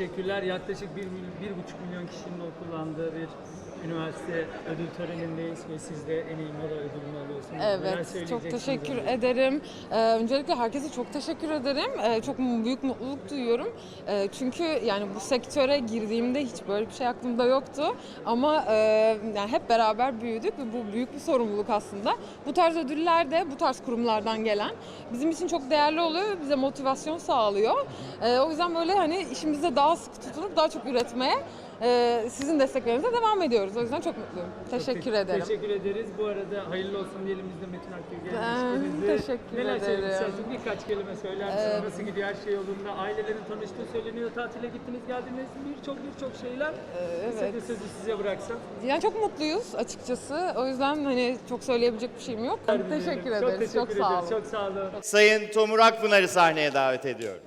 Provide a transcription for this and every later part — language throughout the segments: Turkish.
teşekkürler. Yaklaşık 1, 1,5 milyon kişinin oy kullandığı bir üniversite ödül törenindeyiz ve siz de en iyi moda ödülünü alıyorsunuz. Evet, çok teşekkür önce? ederim. Ee, öncelikle herkese çok teşekkür ederim. Ee, çok büyük mutluluk duyuyorum. Ee, çünkü yani bu sektöre girdiğimde hiç böyle bir şey aklımda yoktu. Ama e, yani hep beraber büyüdük ve bu büyük bir sorumluluk aslında. Bu tarz ödüller de bu tarz kurumlardan gelen bizim için çok değerli oluyor. Bize motivasyon sağlıyor. Ee, o yüzden böyle hani işimizde daha sıkı tutunup daha çok üretmeye e, sizin desteklerinize devam ediyoruz. O yüzden çok mutluyum. Teşekkür Te- ederim. Teşekkür ederiz. Bu arada hayırlı olsun diyelim biz de Metin Akgül Ben gelmiştiniz. teşekkür Neler söylemek ederim. Ee, istersiniz? Birkaç kelime söyler misiniz? Nasıl gidiyor her şey yolunda? Ailelerin tanıştığı söyleniyor. Tatile gittiniz geldiniz. Birçok birçok şeyler. Evet. sözü size bıraksam. Yani çok mutluyuz açıkçası. O yüzden hani çok söyleyebilecek bir şeyim yok. Teşekkür Çok ederiz. teşekkür Çok sağ ederiz. olun. Çok sağ olun. Sayın Tomur Akpınar'ı sahneye davet ediyorum.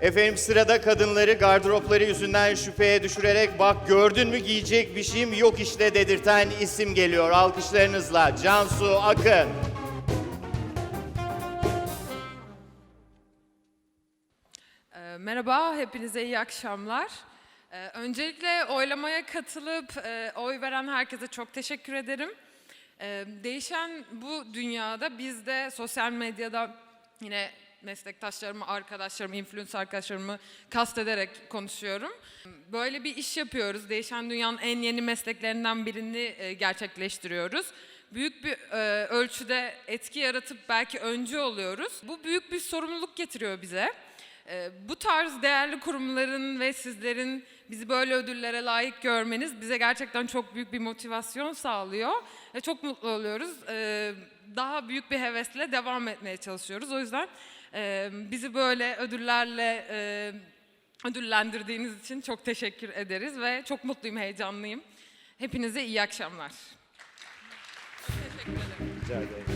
Efendim sırada kadınları gardıropları yüzünden şüpheye düşürerek bak gördün mü giyecek bir şeyim yok işte dedirten isim geliyor. Alkışlarınızla Cansu Akın. Ee, Merhaba, hepinize iyi akşamlar. Ee, Öncelikle oylamaya katılıp e, oy veren herkese çok teşekkür ederim. Ee, Değişen bu dünyada biz de sosyal medyada yine meslektaşlarımı, arkadaşlarımı, influencer arkadaşlarımı kastederek konuşuyorum. Böyle bir iş yapıyoruz. Değişen dünyanın en yeni mesleklerinden birini e, gerçekleştiriyoruz. Büyük bir e, ölçüde etki yaratıp belki öncü oluyoruz. Bu büyük bir sorumluluk getiriyor bize. Ee, Bu tarz değerli kurumların ve sizlerin bizi böyle ödüllere layık görmeniz bize gerçekten çok büyük bir motivasyon sağlıyor. Çok mutlu oluyoruz. Ee, Daha büyük bir hevesle devam etmeye çalışıyoruz. O yüzden e, bizi böyle ödüllerle e, ödüllendirdiğiniz için çok teşekkür ederiz ve çok mutluyum, heyecanlıyım. Hepinize iyi akşamlar. Teşekkür ederim. Rica ederim.